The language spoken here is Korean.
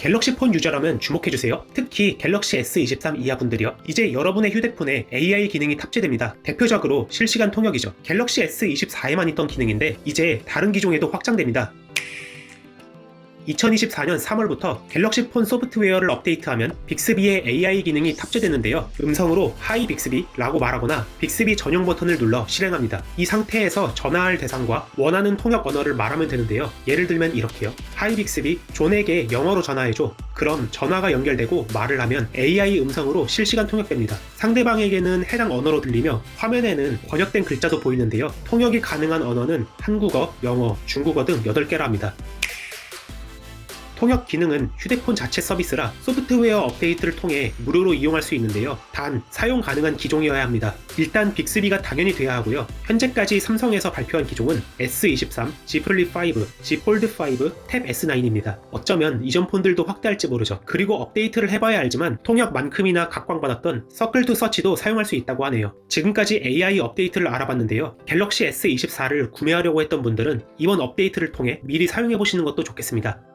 갤럭시 폰 유저라면 주목해주세요. 특히 갤럭시 S23 이하 분들이요. 이제 여러분의 휴대폰에 AI 기능이 탑재됩니다. 대표적으로 실시간 통역이죠. 갤럭시 S24에만 있던 기능인데 이제 다른 기종에도 확장됩니다. 2024년 3월부터 갤럭시 폰 소프트웨어를 업데이트하면 빅스비의 AI 기능이 탑재되는데요. 음성으로 하이 빅스비라고 말하거나 빅스비 전용 버튼을 눌러 실행합니다. 이 상태에서 전화할 대상과 원하는 통역 언어를 말하면 되는데요. 예를 들면 이렇게요. 하이 빅스비, 존에게 영어로 전화해줘. 그럼 전화가 연결되고 말을 하면 AI 음성으로 실시간 통역됩니다. 상대방에게는 해당 언어로 들리며 화면에는 번역된 글자도 보이는데요. 통역이 가능한 언어는 한국어, 영어, 중국어 등 8개라 합니다. 통역 기능은 휴대폰 자체 서비스라 소프트웨어 업데이트를 통해 무료로 이용할 수 있는데요. 단 사용 가능한 기종이어야 합니다. 일단 빅스비가 당연히 돼야 하고요. 현재까지 삼성에서 발표한 기종은 S23, Z 플립 5, Z 폴드 5, 탭 S9입니다. 어쩌면 이전 폰들도 확대할지 모르죠. 그리고 업데이트를 해봐야 알지만 통역만큼이나 각광받았던 서클 투 서치도 사용할 수 있다고 하네요. 지금까지 AI 업데이트를 알아봤는데요. 갤럭시 S24를 구매하려고 했던 분들은 이번 업데이트를 통해 미리 사용해 보시는 것도 좋겠습니다.